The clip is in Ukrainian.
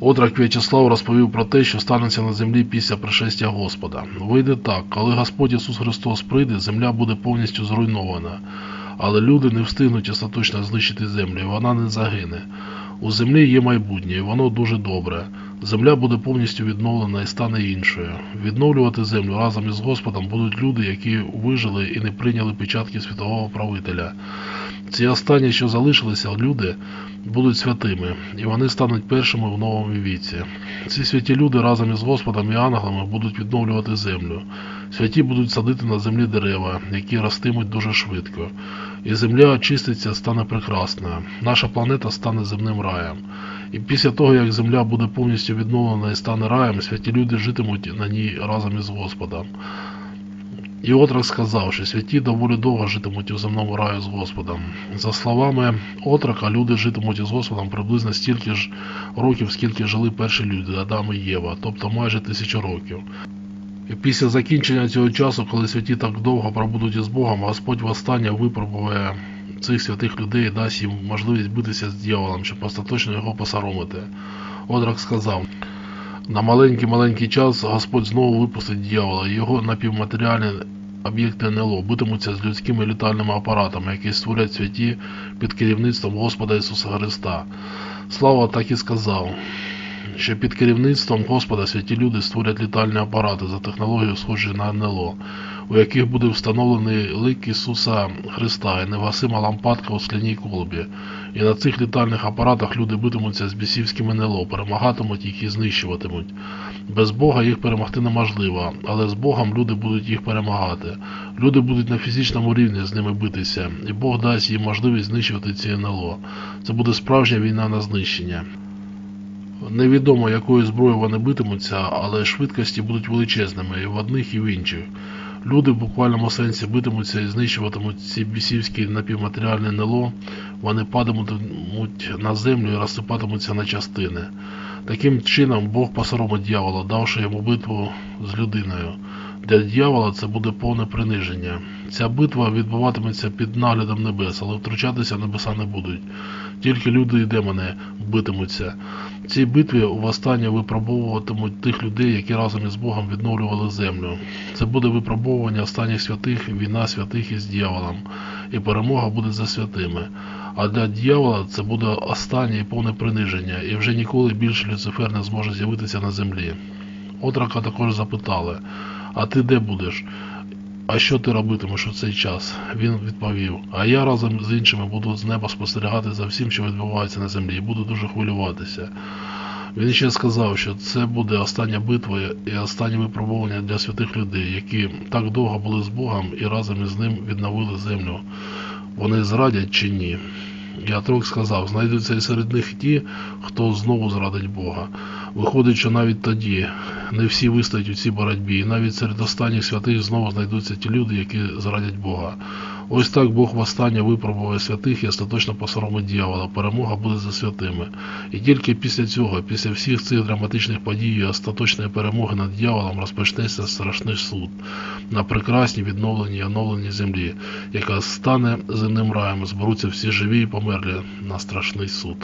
Отрок В'ячеслав розповів про те, що станеться на землі після пришестя Господа. Вийде так, коли Господь Ісус Христос прийде, земля буде повністю зруйнована, але люди не встигнуть остаточно знищити землю, і вона не загине. У землі є майбутнє, і воно дуже добре. Земля буде повністю відновлена і стане іншою. Відновлювати землю разом із Господом будуть люди, які вижили і не прийняли печатки світового правителя. Ці останні, що залишилися, люди, будуть святими, і вони стануть першими в новому віці. Ці святі люди разом із Господом і ангелами будуть відновлювати землю. Святі будуть садити на землі дерева, які ростимуть дуже швидко. І земля очиститься, стане прекрасною. Наша планета стане земним раєм. І після того, як земля буде повністю відновлена і стане раєм, святі люди житимуть на ній разом із Господом. І отрок сказав, що святі доволі довго житимуть у земному раю з Господом. За словами отрока, люди житимуть із Господом приблизно стільки ж років, скільки жили перші люди, Адам і Єва, тобто майже тисячу років. І після закінчення цього часу, коли святі так довго пробудуть із Богом, Господь востаннє випробує цих святих людей і дасть їм можливість битися з дьяволом, щоб остаточно його посоромити. Одрак сказав, на маленький-маленький час Господь знову випустить дьявола, і його напівматеріальні об'єкти НЛО битимуться з людськими літальними апаратами, які створять святі під керівництвом Господа Ісуса Христа. Слава так і сказав, що під керівництвом Господа святі люди створять літальні апарати за технологією схожі на НЛО, у яких буде встановлений лик Ісуса Христа і невгасима лампадка у скляній колбі. І на цих літальних апаратах люди битимуться з бісівськими НЛО, перемагатимуть їх і знищуватимуть. Без Бога їх перемогти неможливо, але з Богом люди будуть їх перемагати. Люди будуть на фізичному рівні з ними битися, і Бог дасть їм можливість знищувати ці НЛО. Це буде справжня війна на знищення. Невідомо, якою зброєю вони битимуться, але швидкості будуть величезними і в одних, і в інших. Люди в буквальному сенсі битимуться і знищуватимуть ці бісівські напівматеріальні НЛО, вони падатимуть на землю і розсипатимуться на частини. Таким чином Бог посоромить дьявола, давши йому битву з людиною. Для дьявола це буде повне приниження. Ця битва відбуватиметься під наглядом небес, але втручатися небеса не будуть. Тільки люди і демони битимуться. В цій битві востаннє випробовуватимуть тих людей, які разом із Богом відновлювали землю. Це буде випробовування останніх святих, війна святих із дьяволом, і перемога буде за святими. А для дьявола це буде останнє і повне приниження, і вже ніколи більше Люцифер не зможе з'явитися на землі. Отрака також запитали, а ти де будеш? А що ти робитимеш у цей час? Він відповів: А я разом з іншими буду з неба спостерігати за всім, що відбувається на землі, і буду дуже хвилюватися. Він ще сказав, що це буде остання битва і останнє випробування для святих людей, які так довго були з Богом і разом із ним відновили землю. Вони зрадять чи ні? І Атрок сказав, знайдуться і серед них ті, хто знову зрадить Бога. Виходить, що навіть тоді не всі вистоять у цій боротьбі, і навіть серед останніх святих знову знайдуться ті люди, які зрадять Бога. Ось так Бог востаннє випробує святих і остаточно посоромить дьявола. Перемога буде за святими. І тільки після цього, після всіх цих драматичних подій і остаточної перемоги над дьяволом розпочнеться страшний суд на прекрасній відновленій і оновленій землі, яка стане земним раєм, зберуться всі живі і померлі на страшний суд.